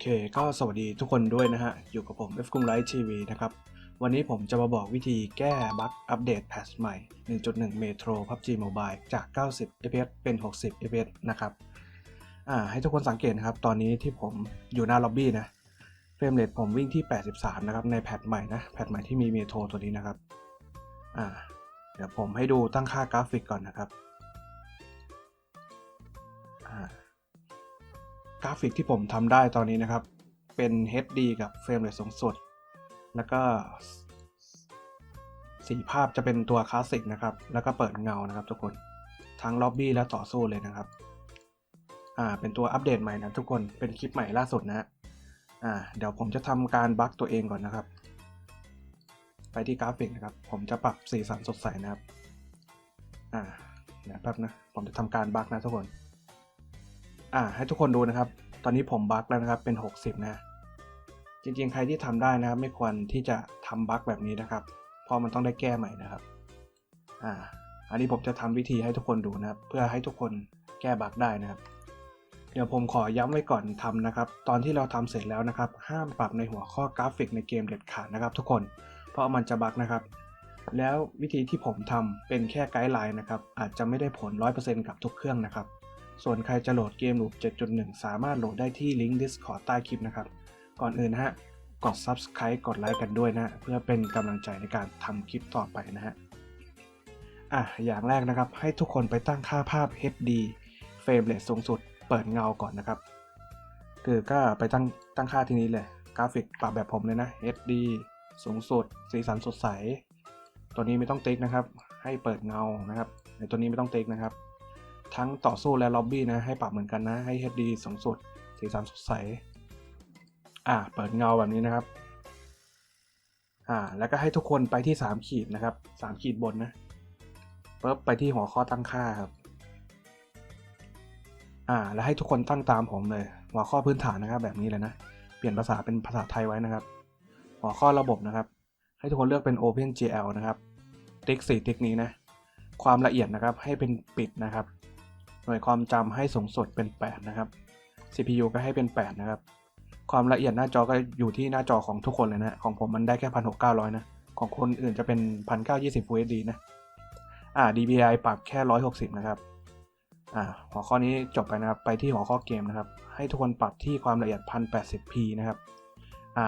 เค ก็สวัสดีทุกคนด้วยนะฮะ อยู่กับผม F กุมไลท์ทีวีนะครับ วันนี้ผมจะมาบอกวิธีแก้บั๊กอัปเดตแพทช์ใหม่ 1.1 Metro PUBG Mobile จาก 90 fps เป็น 60 fps นะครับ อ่า ให้ทุกคนสังเกตนะครับ ตอนนี้ที่ผมอยู่หน้าล็อบบี้นะ เฟรมเรทผมวิ่งที่ 83 นะครับ ในแพทใหม่นะ แพทใหม่ที่มี Metro ตัวนี้นะครับ อ่า เดี๋ยวผมให้ดูตั้งค่ากราฟิกก่อนนะครับ กราฟิกที่ผมทำได้ตอนนี้นะครับ เป็น HD กับเฟรมเรทสูงสุด แล้วก็สีภาพจะเป็นตัวคลาสสิกนะครับ แล้วก็เปิดเงานะครับทุกคน ทั้งล็อบบี้และต่อสู้เลยนะครับ อ่า เป็นตัวอัปเดตใหม่นะทุกคน เป็นคลิปใหม่ล่าสุดนะอ่า เดี๋ยวผมจะทำการบั๊กตัวเองก่อนนะครับ ไปที่กราฟิกนะครับ ผมจะปรับสีสันสดใสนะครับ อ่าเดี๋ยวแป๊บนะ ผมจะทำการบั๊กนะทุกคน อ่าให้ทุกคนดูนะครับ ตอนนี้ผมบั๊กแล้วนะครับเป็น 60 นะ จริงๆ ใครที่ทำได้นะครับ ไม่ควรที่จะทำบั๊กแบบนี้นะครับ เพราะมันต้องได้แก้ใหม่นะครับ อ่า อันนี้ผมจะทำวิธีให้ทุกคนดูนะครับ เพื่อให้ทุกคนแก้บั๊กได้นะครับ เดี๋ยวผมขอย้ำไว้ก่อนทำนะครับ ตอนที่เราทำเสร็จแล้วนะครับ ห้ามปรับในหัวข้อกราฟิกในเกมเด็ดขาดนะครับ ทุกคน เพราะมันจะบั๊กนะครับแล้ววิธีที่ผมทำเป็นแค่ไกด์ไลน์นะครับ อาจจะไม่ได้ผล 100%กับทุกเครื่องนะครับ ส่วนใครจะโหลดเกม Loop 7.1 สามารถโหลดได้ที่ลิงก์ Discord ใต้คลิปนะครับ ก่อนอื่นนะฮะ กด Subscribe กดไลค์กันด้วยนะ เพื่อเป็นกำลังใจในการทำคลิปต่อไปนะฮะ อะ อย่างแรกนะครับ ให้ทุกคนไปตั้งค่าภาพ HD เฟรมเรทสูงสุด เปิดเงาก่อนนะครับ คือก็ไปตั้งตั้งค่าที่นี้เลย กราฟิกปรับแบบผมเลยนะ HD สูงสุด สีสันสดใส ตัวนี้ไม่ต้องติ๊กนะครับ ให้เปิดเงานะครับในตัวนี้ไม่ต้องติ๊กนะครับ ทั้งต่อสู้และล็อบบี้นะ ให้ปรับเหมือนกันนะ ให้ HD สูงสุด สีสันสดใส อ่า เปิดเงาแบบนี้นะครับ อ่า แล้วก็ให้ทุกคนไปที่ 3 ขีดนะครับ 3 ขีดบนนะปุ๊บไปที่หัวข้อตั้งค่าครับ อ่า แล้วให้ทุกคนตั้งตามผมเลย หัวข้อพื้นฐานนะครับ แบบนี้เลยนะ เปลี่ยนภาษาเป็นภาษาไทยไว้นะครับ หัวข้อระบบนะครับ ให้ทุกคนเลือกเป็น OpenGL นะครับ ติ๊ก4ติ๊กนี้นะ ความละเอียดนะครับ ให้เป็นปิดนะครับ หน่วยความจำให้สูงสุดเป็น 8 นะครับ CPU ก็ให้เป็น 8 นะครับ ความละเอียดหน้าจอก็อยู่ที่หน้าจอของทุกคนเลยนะ ของผมมันได้แค่1600นะ ของคนอื่นจะเป็น1920 Full HD นะ อ่า DPI ปรับแค่160นะครับ อ่า หัวข้อนี้จบไปนะครับ ไปที่หัวข้อเกมนะครับ ให้ทุกคนปรับที่ความละเอียด 1080p นะครับ อ่า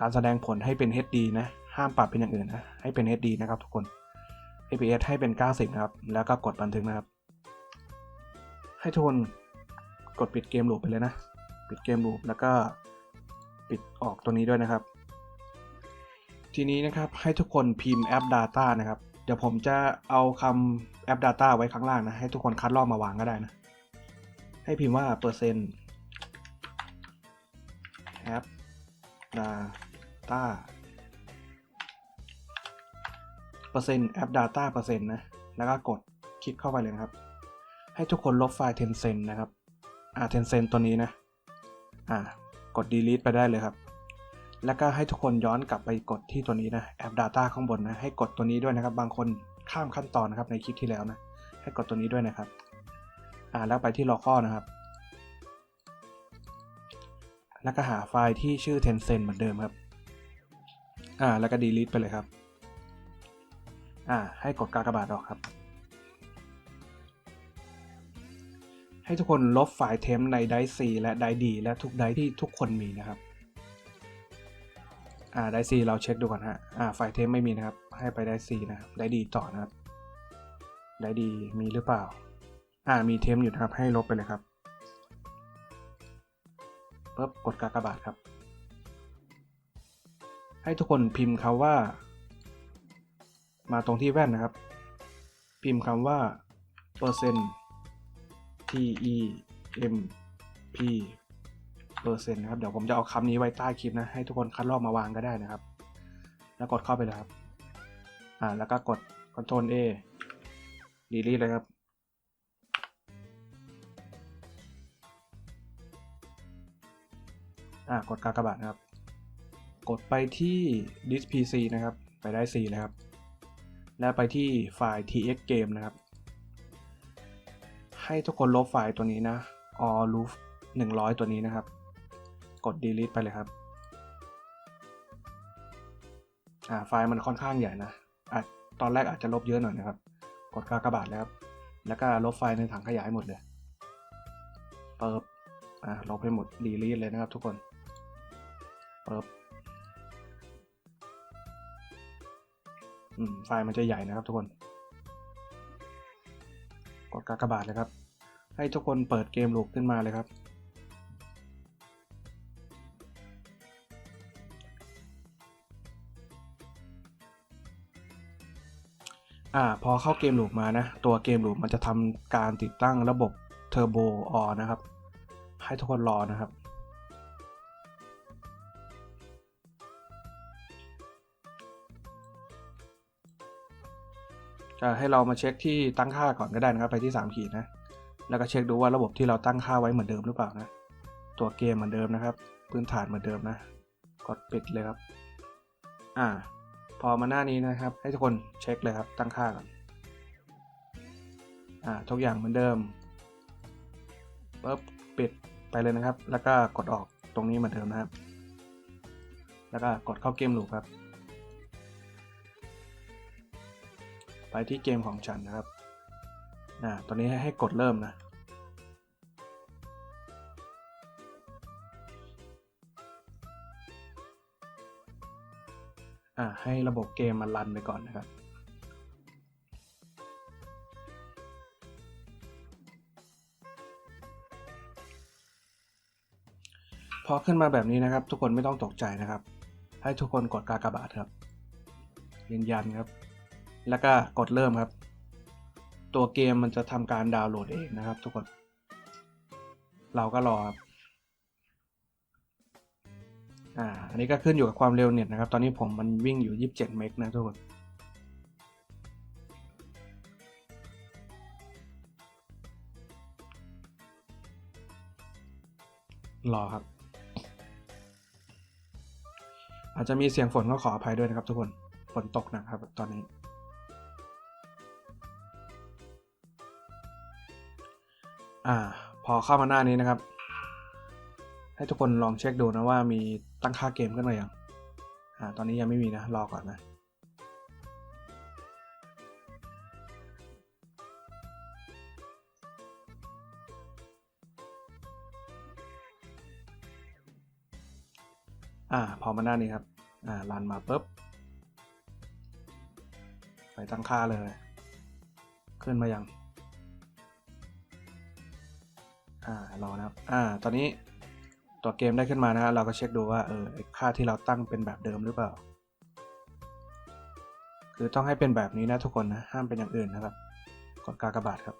การแสดงผลให้เป็น HD นะ ห้ามปรับเป็นอย่างอื่นนะ ให้เป็น HD นะครับทุกคน FPS ให้เป็น 90 นะครับ แล้วก็กดบันทึกนะครับ ให้ทุกคนกดปิดเกมลูปไปเลยนะ ปิดเกมลูปแล้วก็ปิดออกตัวนี้ด้วยนะครับ ทีนี้นะครับให้ทุกคนพิมพ์แอป Data นะครับ เดี๋ยวผมจะเอาคำแอป Data ไว้ข้างล่างนะ ให้ทุกคนคัดลอกมาวางก็ได้นะ ให้พิมพ์ว่าเปอร์เซ็นต์แอป Data เปอร์เซ็นต์แอป Data เปอร์เซ็นต์นะ แล้วก็กดคลิกเข้าไปเลยนะครับ ให้ทุกคนลบไฟล์ Tencent นะครับ อ่า Tencent ตัวนี้นะ อ่า กด delete ไปได้เลยครับ แล้วก็ให้ทุกคนย้อนกลับไปกดที่ตัวนี้นะ แอป Data ข้างบนนะ ให้กดตัวนี้ด้วยนะครับ บางคนข้ามขั้นตอนนะครับในคลิปที่แล้วนะ ให้กดตัวนี้ด้วยนะครับ อ่า แล้วไปที่ local นะครับ แล้วก็หาไฟล์ที่ชื่อ Tencent เหมือนเดิมครับ อ่า แล้วก็ delete ไปเลยครับ อ่า ให้กดกากบาทออกครับ ให้ทุกคนลบไฟล์เทมในไดร์ C และไดร์ D และทุกไดร์ที่ทุกคนมีนะครับอ่าไดร์ C เราเช็คดูก่อนฮะอ่าไฟล์เทมไม่มีนะครับ ให้ไปไดร์ C นะครับไดร์ D ต่อนะครับไดร์ D มีหรือเปล่า อ่ามีเทมอยู่นะครับ ให้ลบไปเลยครับปุ๊บกดกากบาทครับ ให้ทุกคนพิมพ์คำว่า มาตรงที่แว่นนะครับ พิมพ์คำว่าเปอร์เซ็นต์ T E M P เปอร์เซ็นต์นะครับ เดี๋ยวผมจะเอาคำนี้ไว้ใต้คลิปนะ ให้ทุกคนคัดลอกมาวางก็ได้นะครับ แล้วกดเข้าไปเลยครับ อ่า แล้วก็กด Ctrl A delete เลยครับอ่ากดกากบาทนะครับ กดไปที่ disk PC นะครับ ไปได้4เลยครับ แล้วไปที่ไฟล์ tx game นะครับ ให้ทุกคนลบไฟล์ตัวนี้นะ all roof 100 ตัวนี้นะครับ กด delete ไปเลยครับอ่าไฟล์มันค่อนข้างใหญ่นะอาจตอนแรกอาจจะลบเยอะหน่อยนะครับ กดกากระบาทแล้วครับ แล้วก็ลบไฟล์ในถังขยายหมดเลยเปิบอ่าลบให้หมด delete เลยนะครับทุกคนเปิบอืมไฟล์มันจะใหญ่นะครับทุกคน กดกากบาทเลยครับ ให้ทุกคนเปิดเกมลูปขึ้นมาเลยครับ อ่าพอเข้าเกมลูปมานะ ตัวเกมลูปมันจะทำการติดตั้งระบบเทอร์โบออนะครับ ให้ทุกคนรอนะครับจะให้เรามาเช็คที่ตั้งค่าก่อนก็ได้นะครับ ไปที่3ขีดนะ แล้วก็เช็คดูว่าระบบที่เราตั้งค่าไว้เหมือนเดิมหรือเปล่านะ ตัวเกมเหมือนเดิมนะครับ พื้นฐานเหมือนเดิมนะ กดปิดเลยครับ อ่า พอมาหน้านี้นะครับ ให้ทุกคนเช็คเลยครับ ตั้งค่าก่อน อ่า ทุกอย่างเหมือนเดิมปุ๊บปิดไปเลยนะครับ แล้วก็กดออกตรงนี้เหมือนเดิมนะครับ แล้วก็กดเข้าเกมลูปครับ ไปที่เกมของฉันนะครับ อ่าตอนนี้ให้ให้กดเริ่มนะ อ่าให้ระบบเกมมันรันไปก่อนนะครับพอขึ้นมาแบบนี้นะครับ ทุกคนไม่ต้องตกใจนะครับ ให้ทุกคนกดกากบาทครับยืนยันครับ แล้วก็กดเริ่มครับ ตัวเกมมันจะทำการดาวน์โหลดเองนะครับ ทุกคน เราก็รอครับอ่าอันนี้ก็ขึ้นอยู่กับความเร็วเน็ตนะครับ ตอนนี้ผมมันวิ่งอยู่ 27 เมกนะทุกคนรอครับ อาจจะมีเสียงฝนก็ขออภัยด้วยนะครับทุกคน ฝนตกนะครับตอนนี้ อ่า พอเข้ามาหน้านี้นะครับ ให้ทุกคนลองเช็คดูนะว่ามีตั้งค่าเกมขึ้นมาอย่างอ่าตอนนี้ยังไม่มีนะ รอก่อนนะอ่าพอมาหน้านี้ครับ อ่ารันมาปุ๊บ ไปตั้งค่าเลย ขึ้นมายัง อ่ารอนะครับอ่าตอนนี้ตัวเกมได้ขึ้นมานะฮะเราก็เช็คดูว่าเออค่าที่เราตั้งเป็นแบบเดิมหรือเปล่า คือต้องให้เป็นแบบนี้นะทุกคนนะห้ามเป็นอย่างอื่นนะครับกดกากบาทครับ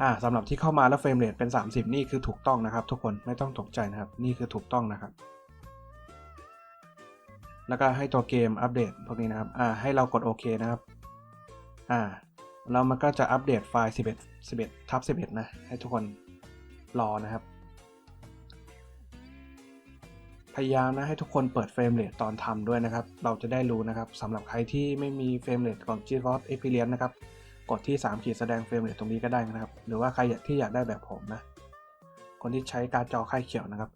อ่าสำหรับที่เข้ามาแล้วเฟรมเรทเป็น 30 นี่คือถูกต้องนะครับ ทุกคนไม่ต้องตกใจนะครับ นี่คือถูกต้องนะครับ แล้วก็ให้ตัวเกมอัปเดตพวกนี้นะครับอ่าให้เรากดโอเคนะครับอ่า แล้วมันก็จะอัปเดตไฟล์ 11 11ทับ11 นะ ให้ทุกคนรอนะครับ พยายามนะให้ทุกคนเปิดเฟรมเรทตอนทำด้วยนะครับ เราจะได้รู้นะครับสำหรับใครที่ไม่มีเฟรมเรทของ GeForce Experience นะครับ กดที่ 3 ขีดแสดงเฟรมเรทตรงนี้ก็ได้นะครับ หรือว่าใครที่อยากได้แบบผมนะ คนที่ใช้การจอค่ายเขียวนะครับ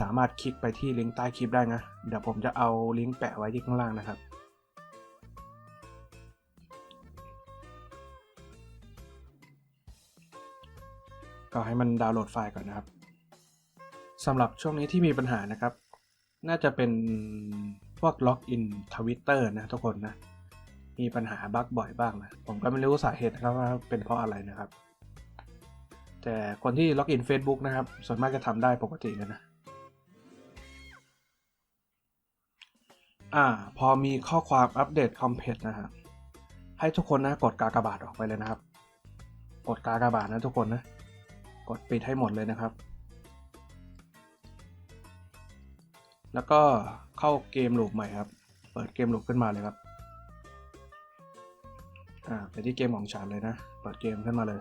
สามารถคลิกไปที่ลิงก์ใต้คลิปได้นะ เดี๋ยวผมจะเอาลิงก์แปะไว้ที่ข้างล่างนะครับ ก็ให้มันดาวน์โหลดไฟล์ก่อนนะครับสำหรับช่วงนี้ที่มีปัญหานะครับ น่าจะเป็นพวกล็อกอินทวิตเตอร์นะทุกคนนะ มีปัญหาบั๊กบ่อยบ้างนะ ผมก็ไม่รู้สาเหตุนะครับว่าเป็นเพราะอะไรนะครับ แต่คนที่ล็อกอิน Facebook นะครับ ส่วนมากจะทำได้ปกติเลยนะอ่าพอมีข้อความอัปเดตคอมเพลตนะฮะให้ทุกคนนะกดกากบาทออกไปเลยนะครับ กดกากบาทนะทุกคนนะ กดปิดให้หมดเลยนะครับ แล้วก็เข้าเกมลูปใหม่ครับ เปิดเกมลูปขึ้นมาเลยครับ อ่า ไปที่เกมของฉันเลยนะ เปิดเกมขึ้นมาเลย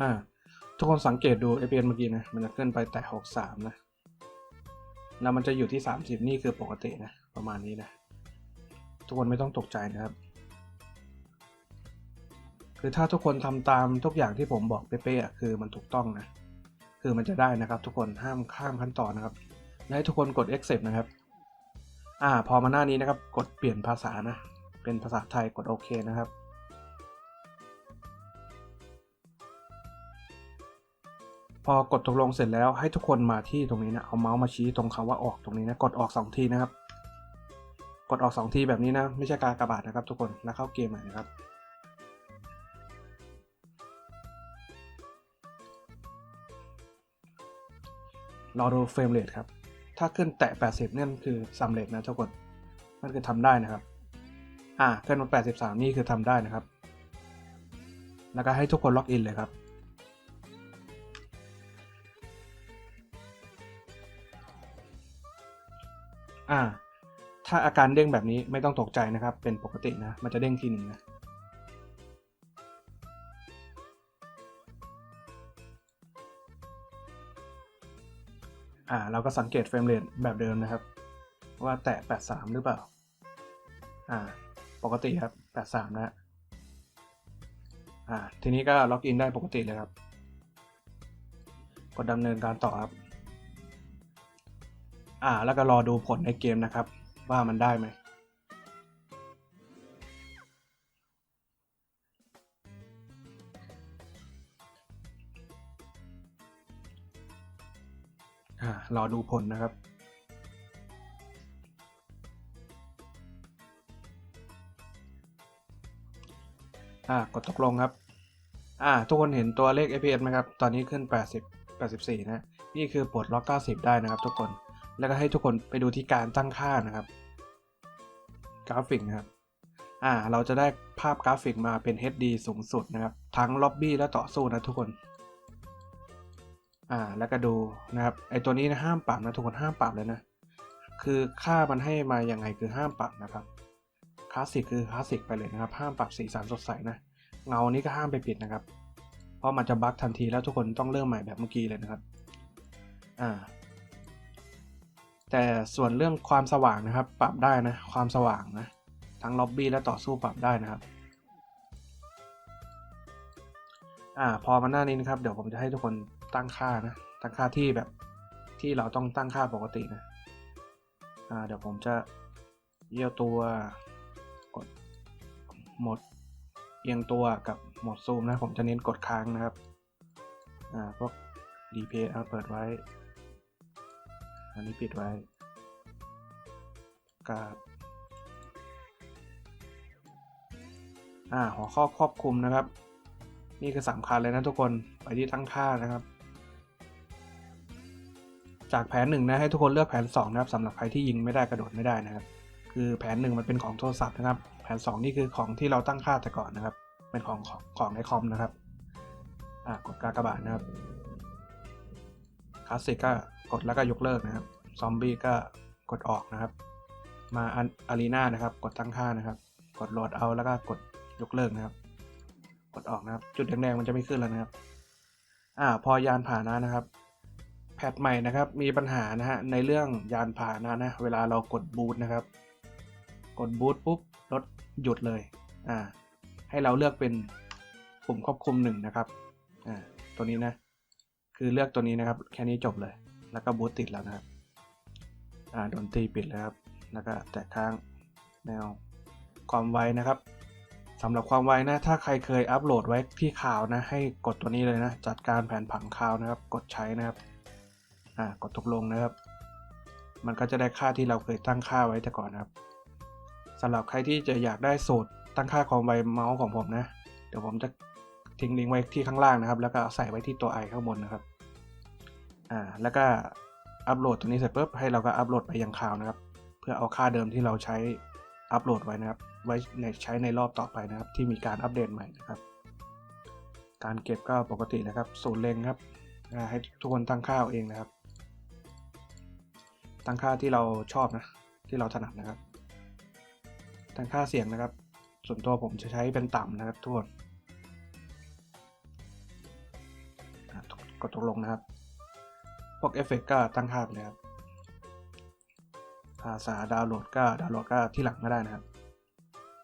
อ่า ทุกคนสังเกตดู FPS เมื่อกี้นะ มันจะขึ้นไปแต่ 63 นะ แล้วมันจะอยู่ที่ 30 นี่คือปกตินะ ประมาณนี้นะ ทุกคนไม่ต้องตกใจนะครับ คือถ้าทุกคนทำตามทุกอย่างที่ผมบอกเป๊ะๆอะคือมันถูกต้องนะ คือมันจะได้นะครับ ทุกคนห้ามข้ามขั้นตอนนะครับและให้ทุกคนกด accept นะครับ อ่า พอมาหน้านี้นะครับ กดเปลี่ยนภาษานะ เป็นภาษาไทยกดโอเคนะครับ พอกดตกลงเสร็จแล้วให้ทุกคนมาที่ตรงนี้นะเอาเมาส์มาชี้ตรงคำว่าออกตรงนี้นะกดออก 2 ทีนะครับ กดออก 2 ทีแบบนี้นะ ไม่ใช่การกระบาดนะครับ ทุกคนแล้วเข้าเกมใหม่นะครับรอดูเฟรมเรทครับ ถ้าขึ้นแตะ 80นั่นคือสำเร็จนะทุกคนนั่นคือทำได้นะครับ อ่าขึ้นมา83 นี่คือทำได้นะครับ แล้วก็ให้ทุกคนล็อกอินเลยครับ อ่า ถ้าอาการเด้งแบบนี้ไม่ต้องตกใจนะครับ เป็นปกตินะ มันจะเด้งทีหนึ่งนะ อ่า เราก็สังเกตเฟรมเรทแบบเดิมนะครับ ว่าแตะ 83 หรือเปล่า อ่า ปกติครับ 83 นะฮะอ่า ทีนี้ก็ล็อกอินได้ปกติเลยครับ กดดำเนินการต่อครับ อ่า แล้วก็รอดูผลในเกมนะครับ ว่ามันได้ไหมอ่ารอดูผลนะครับ อ่ากดตกลงครับ อ่า ทุกคนเห็นตัวเลข FPS ไหมครับ ตอนนี้ขึ้น 80 84 นะ นี่คือปลดล็อก 90 ได้นะครับทุกคน แล้วก็ให้ทุกคนไปดูที่การตั้งค่านะครับ กราฟิกนะครับ อ่า เราจะได้ภาพกราฟิกมาเป็น HD สูงสุดนะครับ ทั้งล็อบบี้และต่อสู้นะทุกคน อ่า แล้วก็ดูนะครับ ไอตัวนี้นะห้ามปรับนะทุกคนห้ามปรับเลยนะ คือค่ามันให้มาอย่างไงคือห้ามปรับนะครับคลาสสิกคือคลาสสิกไปเลยนะครับ ห้ามปรับสีสันสดใสนะ เงานี้ก็ห้ามไปปิดนะครับ เพราะมันจะบั๊กทันทีแล้วทุกคนต้องเริ่มใหม่แบบเมื่อกี้เลยนะครับ อ่า แต่ส่วนเรื่องความสว่างนะครับ ปรับได้นะความสว่างนะทั้งล็อบบี้และต่อสู้ปรับได้นะครับอ่าพอมาหน้านี้นะครับ เดี๋ยวผมจะให้ทุกคนตั้งค่านะตั้งค่าที่แบบที่เราต้องตั้งค่าปกตินะอ่าเดี๋ยวผมจะเยี่ยวตัวกดหมดเอียงตัวกับหมดซูมนะ ผมจะเน้นกดค้างนะครับ อ่า พวก DPI เอาเปิดไว้ อันนี้ปิดไว้กาดอ่าหัวข้อครอบคลุมนะครับ นี่คือสำคัญเลยนะทุกคนไปที่ตั้งค่านะครับ จากแผนหนึ่งนะให้ทุกคนเลือกแผน2นะครับสำหรับใครที่ยิงไม่ได้กระโดดไม่ได้นะครับ คือแผนหนึ่งมันเป็นของโทรศัพท์นะครับ แผน 2 นี่คือของที่เราตั้งค่าแต่ก่อนนะครับ เป็นของของของในคอมนะครับอ่ากดกากบาทนะครับคลาสสิกก็ กดแล้วก็ยกเลิกนะครับซอมบี้ก็กดออกนะครับ มาอารีนานะครับ กดตั้งค่านะครับ กดโหลดเอาแล้วก็กดยกเลิกนะครับ กดออกนะครับ จุดแดงๆมันจะไม่ขึ้นแล้วนะครับ อ่า พอยานผ่านะนะครับ แพทใหม่นะครับ มีปัญหานะฮะในเรื่องยานผ่านะนะ เวลาเรากดบูตนะครับ กดบูตปุ๊บรถหยุดเลย อ่า ให้เราเลือกเป็นปุ่มควบคุมหนึ่งนะครับ อ่า ตัวนี้นะ คือเลือกตัวนี้นะครับ แค่นี้จบเลย แล้วก็บูตติดแล้วนะครับอ่าดนตรีปิดแล้วครับแล้วก็แตะค้างแนวความไวนะครับสำหรับความไวนะถ้าใครเคยอัปโหลดไว้ที่ข่าวนะ ให้กดตัวนี้เลยนะ จัดการแผนผังข่าวนะครับ กดใช้นะครับอ่ากดตกลงนะครับ มันก็จะได้ค่าที่เราเคยตั้งค่าไว้แต่ก่อนนะครับสำหรับใครที่จะอยากได้สูตรตั้งค่าความไวเมาส์ของผมนะ เดี๋ยวผมจะทิ้งลิงก์ไว้ที่ข้างล่างนะครับ แล้วก็ใส่ไว้ที่ตัวไอข้างบนนะครับ อ่าแล้วก็อัปโหลดตัวนี้เสร็จปุ๊บให้เราก็อัปโหลดไปยังข่าวนะครับ เพื่อเอาค่าเดิมที่เราใช้อัปโหลดไว้นะครับ ไว้ในใช้ในรอบต่อไปนะครับ ที่มีการอัปเดตใหม่นะครับ การเก็บก็ปกตินะครับศูนย์เล็งครับให้ทุกคนตั้งค่าเอาเองนะครับ ตั้งค่าที่เราชอบนะที่เราถนัดนะครับ ตั้งค่าเสียงนะครับ ส่วนตัวผมจะใช้เป็นต่ำนะครับทุกคนกดตกลงนะครับ วกเอฟเฟกก็ตั้งค่าไปเลยครับ ภาษาดาวน์โหลดก็ดาวน์โหลดก็ที่หลังก็ได้นะครับ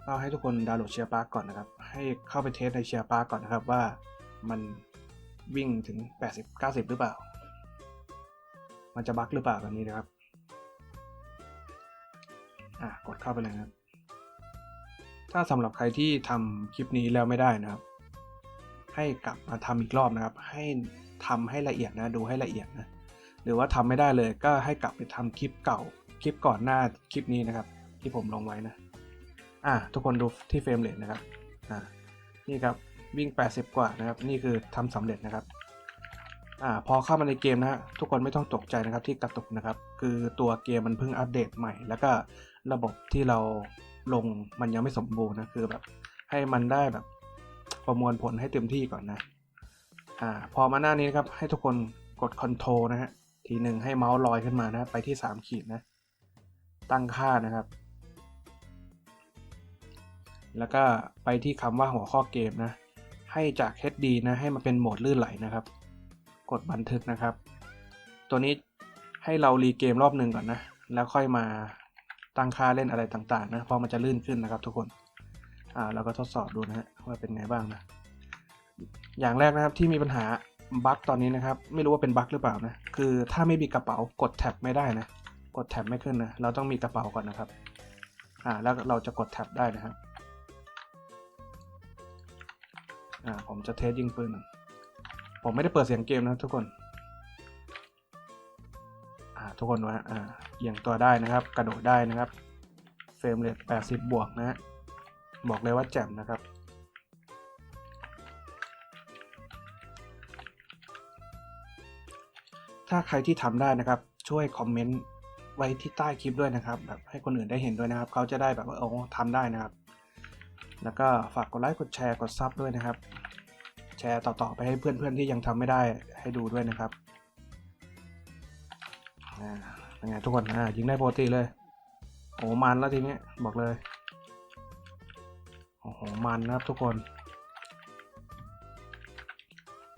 ก็ให้ทุกคนดาวน์โหลดเชียร์ปาร์กก่อนนะครับ ให้เข้าไปเทสในเชียร์ปาร์กก่อนนะครับว่ามันวิ่งถึง 80 90 หรือเปล่า มันจะบั๊กหรือเปล่าแบบนี้นะครับ อะ กดเข้าไปเลยครับ ถ้าสำหรับใครที่ทำคลิปนี้แล้วไม่ได้นะครับ ให้กลับมาทำอีกรอบนะครับ ให้ทำให้ละเอียดนะ ดูให้ละเอียดนะ หรือว่าทำไม่ได้เลยก็ให้กลับไปทำคลิปเก่าคลิปก่อนหน้าคลิปนี้นะครับ ที่ผมลงไว้นะอะทุกคนดูที่เฟรมเรทนะครับอ่านี่ครับวิ่ง 80 กว่านะครับ นี่คือทำสำเร็จนะครับอ่าพอเข้ามาในเกมนะฮะทุกคนไม่ต้องตกใจนะครับที่กระตุกนะครับ คือตัวเกมมันเพิ่งอัปเดตใหม่ แล้วก็ระบบที่เราลงมันยังไม่สมบูรณ์นะคือแบบให้มันได้แบบประมวลผลให้เต็มที่ก่อนนะอ่าพอมาหน้านี้นะครับให้ทุกคนกด Ctrl นะฮะ ทีหนึ่งให้เมาส์ลอยขึ้นมานะไปที่ 3 ขีดนะ ตั้งค่านะครับ แล้วก็ไปที่คำว่าหัวข้อเกมนะ ให้จาก HD นะให้มาเป็นโหมดลื่นไหลนะครับ กดบันทึกนะครับ ตัวนี้ให้เรารีเกมรอบหนึ่งก่อนนะ แล้วค่อยมาตั้งค่าเล่นอะไรต่างๆนะเพราะมันจะลื่นขึ้นนะครับทุกคนอ่าเราก็ทดสอบดูนะฮะว่าเป็นไงบ้างนะอย่างแรกนะครับที่มีปัญหาบั๊กตอนนี้นะครับ ไม่รู้ว่าเป็นบั๊กหรือเปล่านะ คือถ้าไม่มีกระเป๋ากดแท็บไม่ได้นะ กดแท็บไม่ขึ้นนะ เราต้องมีกระเป๋าก่อนนะครับ อ่า แล้วเราจะกดแท็บได้นะครับ อ่า ผมจะเทสยิงปืน ผมไม่ได้เปิดเสียงเกมนะทุกคน อ่า ทุกคนว่าอ่าเอียงตัวได้นะครับ กระโดดได้นะครับ เฟรมเรท80 บวกนะฮะบอกเลยว่าแจ่มนะครับ ถ้าใครที่ทำได้นะครับ ช่วยคอมเมนต์ไว้ที่ใต้คลิปด้วยนะครับ แบบให้คนอื่นได้เห็นด้วยนะครับ เขาจะได้แบบว่าโอ้ทำได้นะครับ แล้วก็ฝากกดไลค์กดแชร์กดซับด้วยนะครับ แชร์ต่อๆไปให้เพื่อนๆที่ยังทำไม่ได้ให้ดูด้วยนะครับอ่าเป็นไงทุกคนอ่ายิงได้ปกติเลยโอ้มันแล้วทีนี้บอกเลยโอ้โหมันนะครับทุกคน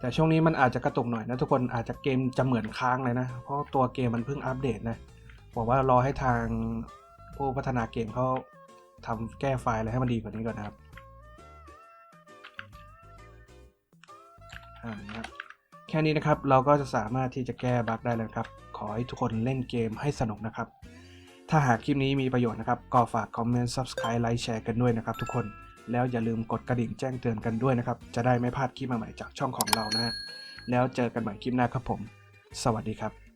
แต่ช่วงนี้มันอาจจะกระตุกหน่อยนะทุกคนอาจจะเกมจะเหมือนค้างเลยนะ เพราะตัวเกมมันเพิ่งอัปเดตนะบอกว่ารอให้ทางผู้พัฒนาเกมเขาทำแก้ไฟล์อะไรให้มันดีกว่านี้ก่อนนะครับอ่านะครับแค่นี้นะครับเราก็จะสามารถที่จะแก้บั๊กได้แล้วครับ ขอให้ทุกคนเล่นเกมให้สนุกนะครับ ถ้าหากคลิปนี้มีประโยชน์นะครับ ก็ฝากคอมเมนต์ subscribe ไลค์แชร์กันด้วยนะครับทุกคน แล้วอย่าลืมกดกระดิ่งแจ้งเตือนกันด้วยนะครับ จะได้ไม่พลาดคลิปใหม่ๆจากช่องของเรานะฮะแล้วเจอกันใหม่คลิปหน้าครับผม สวัสดีครับ